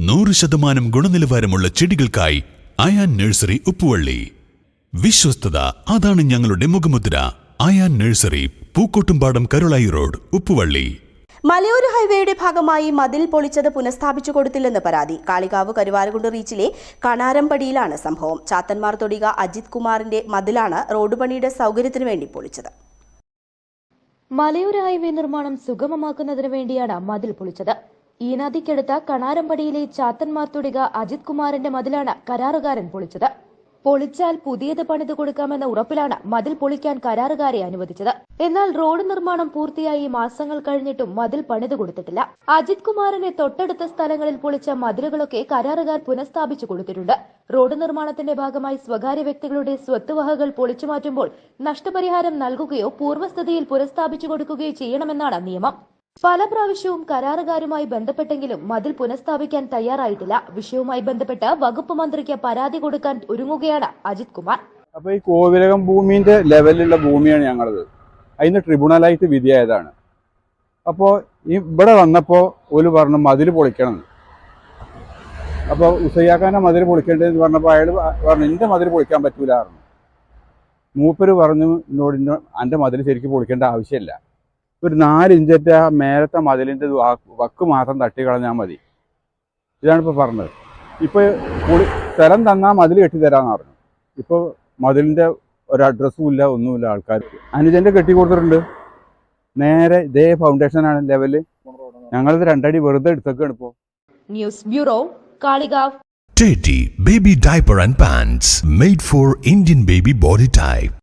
നൂറ് ശതമാനം ഗുണനിലവാരമുള്ള ചെടികൾക്കായി അയാൻ നഴ്സറി ഉപ്പുവള്ളി. വിശ്വസ്തത അതാണ് ഞങ്ങളുടെ മുഖമുദ്ര. Ayan nursery Pookkottumpadam Karulayi road Uppuvally. മലയോര ഹൈവേയുടെ ഭാഗമായി മതിൽ പൊളിച്ചത് പുനഃസ്ഥാപിച്ചു കൊടുത്തില്ലെന്ന് പരാതി. കാളികാവ് കരുവാരകുണ്ട് റീച്ചിലെ കണാരമ്പടിയിലാണ് സംഭവം. ചാത്തന്മാർ തൊടിക അജിത് കുമാറിന്റെ മതിലാണ് റോഡ് പണിയുടെ സൗകര്യത്തിനു വേണ്ടി പൊളിച്ചത്. മലയോര ഹൈവേ നിർമ്മാണം സുഗമമാക്കുന്നതിന് വേണ്ടിയാണ് മതിൽ പൊളിച്ചത്. ഈ നദിക്കടുത്ത കണാരമ്പടിയിലെ ചാത്തന്മാർ തുടിക അജിത് കുമാറിന്റെ മതിലാണ് കരാറുകാരൻ പൊളിച്ചത്. പൊളിച്ചാൽ പുതിയത് പണിത് കൊടുക്കാമെന്ന ഉറപ്പിലാണ് മതിൽ പൊളിക്കാൻ കരാറുകാരെ അനുവദിച്ചത്. എന്നാൽ റോഡ് നിർമ്മാണം പൂർത്തിയായി മാസങ്ങൾ കഴിഞ്ഞിട്ടും മതിൽ പണിത് കൊടുത്തിട്ടില്ല. അജിത് കുമാറിനെ തൊട്ടടുത്ത സ്ഥലങ്ങളിൽ പൊളിച്ച മതിലുകളൊക്കെ കരാറുകാർ പുനഃസ്ഥാപിച്ചു കൊടുത്തിട്ടുണ്ട്. റോഡ് നിർമ്മാണത്തിന്റെ ഭാഗമായി സ്വകാര്യ വ്യക്തികളുടെ സ്വത്തുവകകൾ പൊളിച്ചു മാറ്റുമ്പോൾ നഷ്ടപരിഹാരം നൽകുകയോ പൂർവസ്ഥിതിയിൽ പുനഃസ്ഥാപിച്ചു കൊടുക്കുകയോ ചെയ്യണമെന്നാണ് നിയമം. പല പ്രാവശ്യവും കരാറുകാരുമായി ബന്ധപ്പെട്ടെങ്കിലും മതിൽ പുനഃസ്ഥാപിക്കാൻ തയ്യാറായിട്ടില്ല. വിഷയവുമായി ബന്ധപ്പെട്ട് വകുപ്പ് മന്ത്രിക്ക് പരാതി കൊടുക്കാൻ ഒരുങ്ങുകയാണ് അജിത് കുമാർ. അപ്പൊ ഈ കോവിലകം ഭൂമിന്റെ ലെവലിലുള്ള ഭൂമിയാണ് ഞങ്ങളത്. അതിന് ട്രിബ്യൂണലായിട്ട് വിധിയായതാണ്. അപ്പോൾ ഇവിടെ വന്നപ്പോൾ ഒരു പറഞ്ഞു മതിൽ പൊളിക്കണം അപ്പൊ അപ്പോൾ ഉസയ്യാക്കാന്റെ മതിൽ പൊളിക്കേണ്ടതെന്ന് പറഞ്ഞപ്പോൾ അയാൾ പറഞ്ഞു എന്റെ മതിൽ പൊളിക്കാൻ പറ്റൂലായിരുന്നു മൂപ്പര് പറഞ്ഞു എന്നോട് എന്റെ മതിൽ ശരിക്കും പൊളിക്കേണ്ട ആവശ്യമില്ല. ഒരു നാല് ഇഞ്ചറ്റ ആ മേലത്തെ മതിലിന്റെ വക്ക് മാത്രം തട്ടി കളഞ്ഞാൽ മതി. ഇതാണ് ഇപ്പോൾ പറഞ്ഞത്. ഇപ്പോൾ പൊളി സ്ഥലം തന്നാൽ മതിൽ കെട്ടിത്തരാമെന്ന് പറഞ്ഞു. ഇപ്പോൾ മതിലിന്റെ ഒരു അഡ്രസ്സും ഇല്ല ഒന്നുമില്ല ആൾക്കാർക്ക്. അനുജന്റെ കെട്ടി കൊടുത്തിട്ടുണ്ട്. നേരെ ഇതേ ഫൗണ്ടേഷനാണ് ലെവൽ ഞങ്ങളിത് രണ്ടടി വെറുതെ എടുത്തൊക്കെയാണ് ഇപ്പോൾ news bureau Kalikavu Teddy Baby Diaper and Pants made for Indian baby body type.